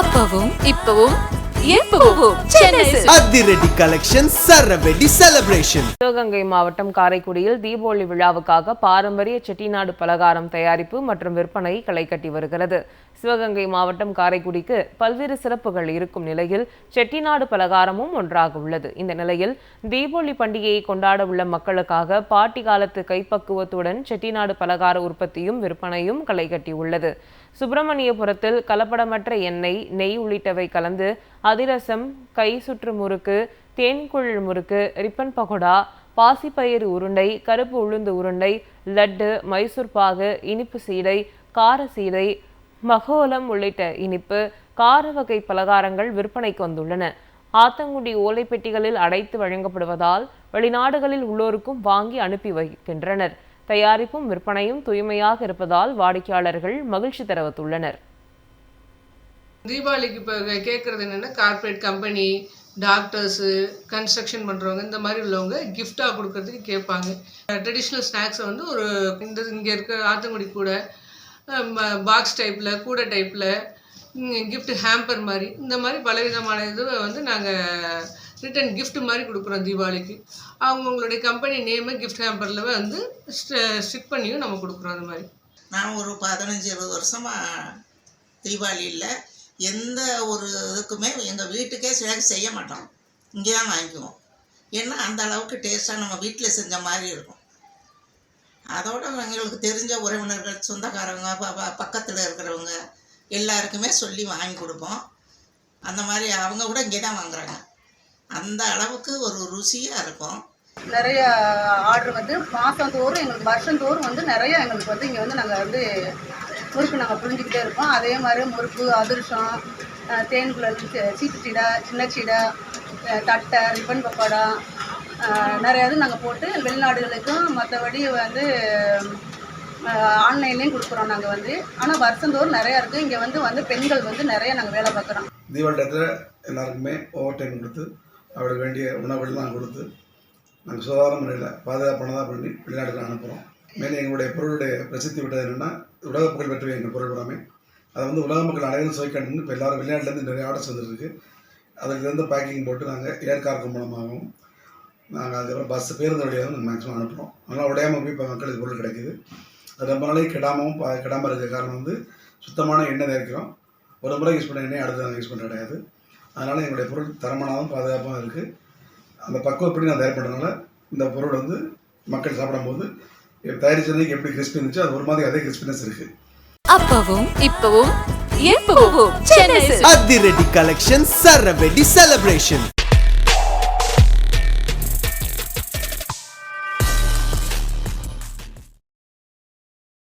அப்பவும் இப்பவும் அதிரடி கலெக்ஷன் சரவெடி செலிப்ரேஷன் சிவகங்கை மாவட்டம் காரைக்குடியில் தீபாவளி விழாவுக்காக பாரம்பரிய செட்டிநாடு பலகாரம் தயாரிப்பு மற்றும் விற்பனை களை கட்டி வருகிறது. சிவகங்கை மாவட்டம் காரைக்குடிக்கு பல்வேறு சிறப்புகள் இருக்கும் நிலையில் செட்டிநாடு பலகாரமும் ஒன்றாக உள்ளது. இந்த நிலையில் தீபாவளி பண்டிகையை கொண்டாட உள்ள மக்களுக்காக பாட்டி காலத்து கைப்பக்குவத்துடன் செட்டிநாடு பலகார உற்பத்தியும் விற்பனையும் களை கட்டி உள்ளது. சுப்பிரமணியபுரத்தில் கலப்படமற்ற எண்ணெய் நெய் உள்ளிட்டவை கலந்து அதிரசம் கை சுற்று முறுக்கு தேன்குழல் முறுக்கு ரிப்பன் பகோடா பாசிப்பயிறு உருண்டை கருப்பு உளுந்து உருண்டை லட்டு மைசூர் பாகு இனிப்பு சீடை கார சீடை மகோலம் உள்ளிட்ட இனிப்பு கார வகை பலகாரங்கள் விற்பனைக்கு வந்துள்ளன. ஆத்தங்குடி ஓலை பெட்டிகளில் அடைத்து வழங்கப்படுவதால் வெளிநாடுகளில் உள்ளோருக்கும் வாங்கி அனுப்பி வைக்கின்றனர். தயாரிப்பும் விற்பனையும் தூய்மையாக இருப்பதால் வாடிக்கையாளர்கள் மகிழ்ச்சி தெரிவித்துள்ளனர். தீபாவளிக்கு இப்போ கேட்குறது என்னென்னா கார்ப்பரேட் கம்பெனி டாக்டர்ஸு கன்ஸ்ட்ரக்ஷன் பண்ணுறவங்க இந்த மாதிரி உள்ளவங்க கிஃப்டாக கொடுக்கறதுக்கு கேட்பாங்க. ட்ரெடிஷ்னல் ஸ்நாக்ஸை வந்து ஒரு இந்த இங்கே இருக்கிற ஆத்தங்குடி கூட பாக்ஸ் டைப்பில் கூடை டைப்பில் கிஃப்ட் ஹேம்பர் மாதிரி இந்த மாதிரி பலவிதமான இது வந்து நாங்கள் ரிட்டன் கிஃப்ட் மாதிரி கொடுக்குறோம் தீபாவளிக்கு. அவங்கவுங்களுடைய கம்பெனி நேமை கிஃப்ட் ஹேம்பரில் வந்து ஸ்டிக் பண்ணியும் நம்ம கொடுக்குறோம் அந்த மாதிரி. நான் ஒரு பதினஞ்சு இருபது வருஷமாக தீபாவளியில் எந்த ஒரு இதுக்குமே எங்கள் வீட்டுக்கே சிலக்கு செய்ய மாட்டோம். இங்கே தான் வாங்கிக்குவோம். ஏன்னா அந்த அளவுக்கு டேஸ்ட்டாக நம்ம வீட்டில் செஞ்ச மாதிரி இருக்கும். அதோட எங்களுக்கு தெரிஞ்ச உறவினர்கள் சொந்தக்காரங்க ப- ப- பக்கத்தில் இருக்கிறவங்க எல்லாருக்குமே சொல்லி வாங்கி கொடுப்போம். அந்த மாதிரி அவங்க கூட இங்கே தான் வாங்குறாங்க. அந்த அளவுக்கு ஒரு ருசியாக இருக்கும். நிறைய ஆர்டர் வந்து மாதந்தோறும் எங்களுக்கு வருஷந்தோறும் வந்து நிறைய எங்களுக்கு வந்து இங்கே வந்து நாங்கள் வந்து முறுக்கு நாங்கள் புரிஞ்சுக்கிட்டே இருக்கோம். அதே மாதிரி முறுக்கு அதிரசம் தேன்குழல் சீ- சீட்டு சீடை சின்ன சீடை தட்டை ரிப்பன் பக்கோடா அஹ், நிறைய இது நாங்கள் போட்டு வெளிநாடுகளுக்கும் மற்றபடி வந்து ஆன்லைன்லேயும் கொடுக்குறோம் நாங்கள் வந்து. ஆனால் வருஷந்தோறும் நிறையா இருக்குது இங்கே வந்து வந்து பெண்கள் வந்து நிறைய நாங்கள் வேலை பார்க்குறோம். தீபாவளி டயத்தில் எல்லாருக்குமே ஓவர் டைம் கொடுத்து அவருக்கு வேண்டிய உணவுகள்லாம் கொடுத்து நாங்கள் சுகாதார முறையில் பாதுகாப்பானதாக பண்ணி வெளிநாட்டுக்கு அனுப்புகிறோம் மேலே எங்களுடைய பொருளுடைய பிரசித்தி விட்டது என்னென்னா உலக புகழ் பெற்ற எங்கள் பொருள் எல்லாமே அதை வந்து உலக மக்கள் அனைவரும் சுவைக்கணும்னு இப்போ எல்லாரும் வெளிநாட்டிலேருந்து நிறைய ஆர்டர்ஸ் வந்துருக்கு. அதுலேருந்து பேக்கிங் போட்டு நாங்கள் ஏர் மூலமாகவும் நாங்கள் அதுக்கப்புறம் பஸ் பேருந்து வழியாகவும் நாங்கள் மேக்ஸிமம் அனுப்புகிறோம் அதனால் உடையாமல் போய் இப்போ மக்களுக்கு பொருள் கிடைக்குது. அது ரொம்ப நாளைக்கு கெடாமவும் பா- இருக்கிற இருக்க காரணம் வந்து சுத்தமான எண்ணெய் தயாரிக்கிறோம் ஒரு முறை யூஸ் பண்ண எண்ணெய் அடுத்து நாங்கள் யூஸ் பண்ண கிடையாது. அதனால் எங்களுடைய பொருள் தரமானதும் பாதுகாப்பாகவும் இருக்குது அந்த பக்குவப்படி நான் தயார் பண்ணுறதுனால இந்த பொருள் வந்து மக்கள் சாப்பிடும்போது தயாரிச்சதுக்கு எப்படி கிறிஸ்பி இருந்துச்சோ அது ஒரு மாதிரி அதே கிறிஸ்பினஸ் இருக்குது அப்பவும் இப்பவும் எப்பவும். அதிரடி கலெக்ஷன் சரவெடி செலிப்ரேஷன்